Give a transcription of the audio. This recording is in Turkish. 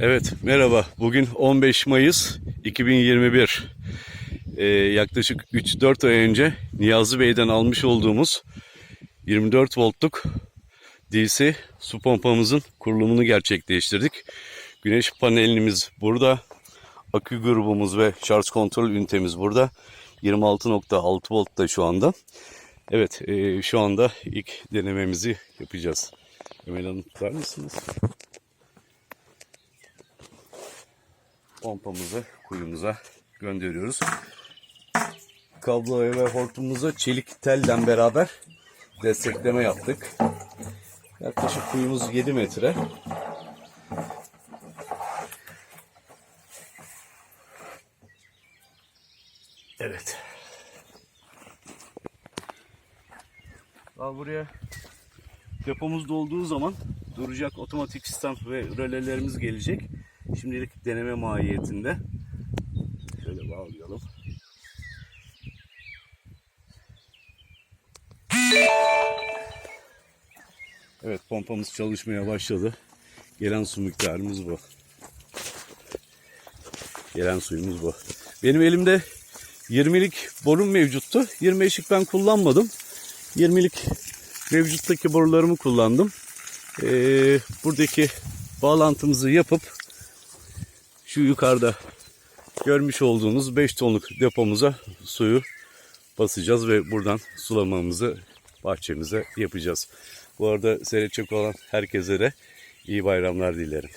Evet, merhaba. Bugün 15 Mayıs 2021. Ee, yaklaşık 3-4 ay önce Niyazi Bey'den almış olduğumuz 24 voltluk DC su pompamızın kurulumunu gerçekleştirdik. Güneş panelimiz burada. Akü grubumuz ve şarj kontrol ünitemiz burada. 26.6 voltta şu anda. Evet, e, şu anda ilk denememizi yapacağız. Emel Hanım tutar mısınız? Pompamızı kuyumuza gönderiyoruz. Kabloya ve hortumumuza çelik telden beraber destekleme yaptık. Yaklaşık kuyumuz 7 metre. Evet. Daha buraya depomuz dolduğu zaman duracak otomatik sistem ve rölelerimiz gelecek. Şimdilik deneme mahiyetinde. Şöyle bağlayalım. Evet pompamız çalışmaya başladı. Gelen su miktarımız bu. Gelen suyumuz bu. Benim elimde 20'lik borum mevcuttu. 25'lik ben kullanmadım. 20'lik mevcuttaki borularımı kullandım. Ee, buradaki bağlantımızı yapıp şu yukarıda görmüş olduğunuz 5 tonluk depomuza suyu basacağız ve buradan sulamamızı bahçemize yapacağız. Bu arada seyredecek olan herkese de iyi bayramlar dilerim.